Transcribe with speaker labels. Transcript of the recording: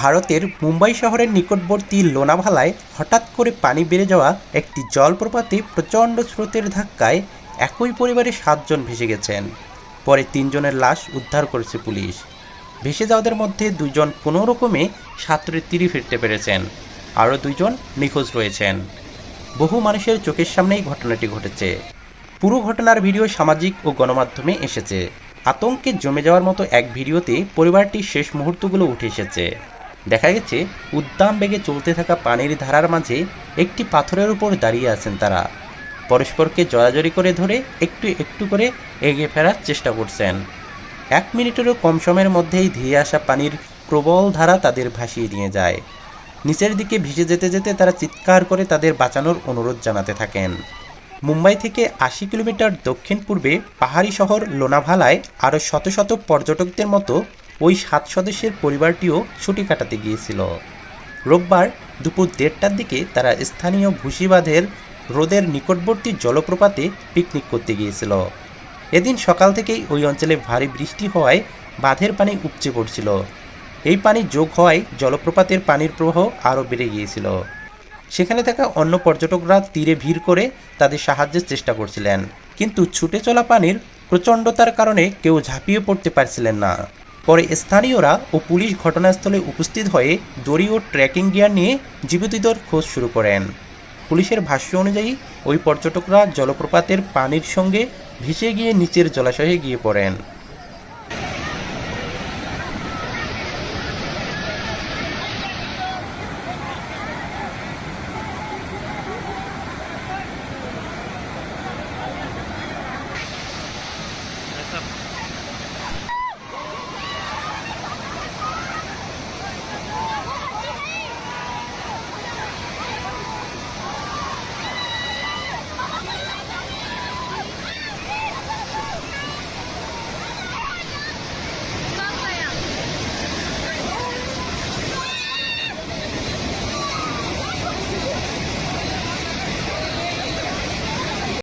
Speaker 1: ভারতের মুম্বাই শহরের নিকটবর্তী লোনাভালায় হঠাৎ করে পানি বেড়ে যাওয়া একটি জলপ্রপাতে প্রচণ্ড স্রোতের ধাক্কায় একই পরিবারের সাতজন ভেসে গেছেন। পরে তিনজনের লাশ উদ্ধার করেছে পুলিশ। ভেসে যাওয়াদের মধ্যে দুজন কোনো রকমে সাঁতরে তীরে ফিরতে পেরেছেন। আরও দুইজন নিখোঁজ রয়েছেন। বহু মানুষের চোখের সামনেই ঘটনাটি ঘটেছে। পুরো ঘটনার ভিডিও সামাজিক ও গণমাধ্যমে এসেছে। আতঙ্কে জমে যাওয়ার মতো এক ভিডিওতে পরিবারটির শেষ মুহূর্তগুলো উঠে এসেছে। দেখা গেছে, উদ্দাম বেগে চলতে থাকা পানির ধারার মাঝে একটি পাথরের উপর দাঁড়িয়ে আছেন তারা। পরস্পরকে জড়াজড়ি করে ধরে একটু একটু করে এগিয়ে ফেরার চেষ্টা করছেন। এক মিনিটেরও কম সময়ের মধ্যেই ধেয়ে আসা পানির প্রবল ধারা তাদের ভাসিয়ে নিয়ে যায়। নিচের দিকে ভেসে যেতে যেতে তারা চিৎকার করে তাদের বাঁচানোর অনুরোধ জানাতে থাকেন। মুম্বাই থেকে আশি কিলোমিটার দক্ষিণ পূর্বে পাহাড়ি শহর লোনাভালায় আরও শত শত পর্যটকদের মতো ওই সাত সদস্যের পরিবারটিও ছুটি কাটাতে গিয়েছিল। রোববার দুপুর দেড়টার দিকে তারা স্থানীয় ভুসিবাঁধের রোদের নিকটবর্তী জলপ্রপাতে পিকনিক করতে গিয়েছিল। এদিন সকাল থেকেই ওই অঞ্চলে ভারী বৃষ্টি হওয়ায় বাঁধের পানি উপচে পড়ছিল। এই পানি যোগ হওয়ায় জলপ্রপাতের পানির প্রবাহ আরও বেড়ে গিয়েছিল। সেখানে থাকা অন্য পর্যটকরা তীরে ভিড় করে তাদের সাহায্যের চেষ্টা করছিলেন, কিন্তু ছুটে চলা পানির প্রচণ্ডতার কারণে কেউ ঝাঁপিয়ে পড়তে পারছিলেন না। পরে স্থানীয়রা ও পুলিশ ঘটনাস্থলে উপস্থিত হয়ে দড়ি ও ট্রেকিং গিয়ার নিয়ে জীবিতদের খোঁজ শুরু করেন। পুলিশের ভাষ্য অনুযায়ী, ওই পর্যটকরা জলপ্রপাতের পানির সঙ্গে ভেসে গিয়ে নিচের জলাশয়ে গিয়ে পড়েন।